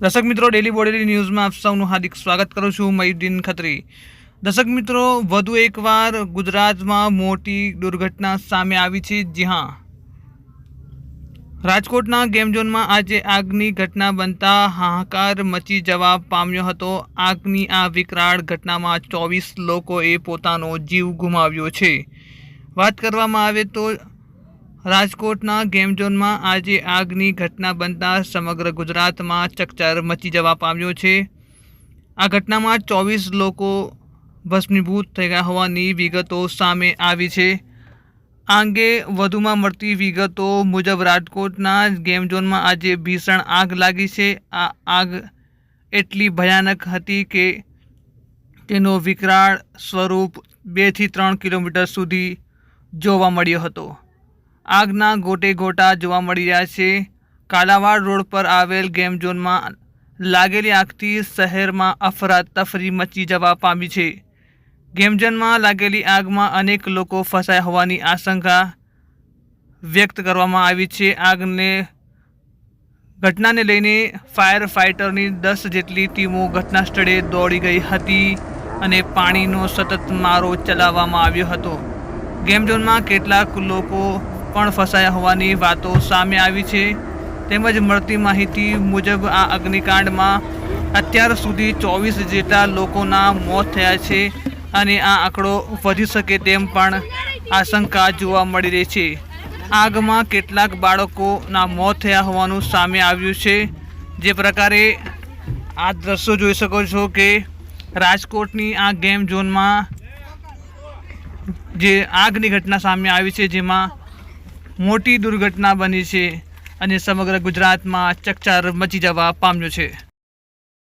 દર્શક મિત્રો ડેલી બોડેલી ન્યૂઝમાં આપ સૌનું હાર્દિક સ્વાગત કરું છું મયુદ્દીન ખત્રી. દર્શક મિત્રો, વધુ એકવાર ગુજરાતમાં મોટી દુર્ઘટના સામે આવી છે. જી હા. રાજકોટના ગેમઝોનમાં આજે આગની ઘટના બનતા હાહાકાર મચી જવા પામ્યો હતો. આગની આ વિકરાળ ઘટનામાં ચોવીસ લોકોએ પોતાનો જીવ ગુમાવ્યો છે. વાત કરવામાં આવે તો રાજકોટના ગેમ ઝોનમાં આજે આગની ઘટના બનતા સમગ્ર ગુજરાતમાં ચકચાર મચી જવા પામ્યો છે. આ ઘટનામાં ચોવીસ લોકો ભસ્મીભૂત થઈ ગયા હોવાની વિગતો સામે આવી છે. આ અંગે વધુમાં મળતી વિગતો મુજબ રાજકોટના ગેમ ઝોનમાં આજે ભીષણ આગ લાગી છે. આ આગ એટલી ભયાનક હતી કે તેનો વિકરાળ સ્વરૂપ બેથી ત્રણ કિલોમીટર સુધી જોવા મળ્યો હતો. આગના ગોટે ગોટા જોવા મળી રહ્યા છે. કાલાવાડ રોડ પર આવેલ ગેમ ઝોનમાં લાગેલી આગથી શહેરમાં અફરાતફરી મચી જવા પામી છે. ગેમ ઝોનમાં લાગેલી આગમાં અનેક લોકો ફસાયા હોવાની આશંકા વ્યક્ત કરવામાં આવી છે. આગને ઘટનાને લઈને ફાયર ફાઇટરની દસ જેટલી ટીમો ઘટના સ્થળે દોડી ગઈ હતી અને પાણીનો સતત મારો ચલાવવામાં આવ્યો હતો. ગેમ ઝોનમાં કેટલાક લોકો પણ ફસાયા હોવાની વાતો સામે આવી છે. તેમજ મળતી માહિતી મુજબ આ અગ્નિકાંડમાં અત્યાર સુધી ચોવીસ જેટલા લોકોના મોત થયા છે અને આ આંકડો વધી શકે તેમ પણ આશંકા જોવા મળી રહી છે. આગમાં કેટલાક બાળકોના મોત થયા હોવાનું સામે આવ્યું છે. જે પ્રકારે આ દ્રશ્યો જોઈ શકો છો કે રાજકોટની આ ગેમ ઝોનમાં જે આગની ઘટના સામે આવી છે, જેમાં મોટી દુર્ઘટના બની છે અને સમગ્ર ગુજરાતમાં ચકચાર મચી જવા પામ્યો છે.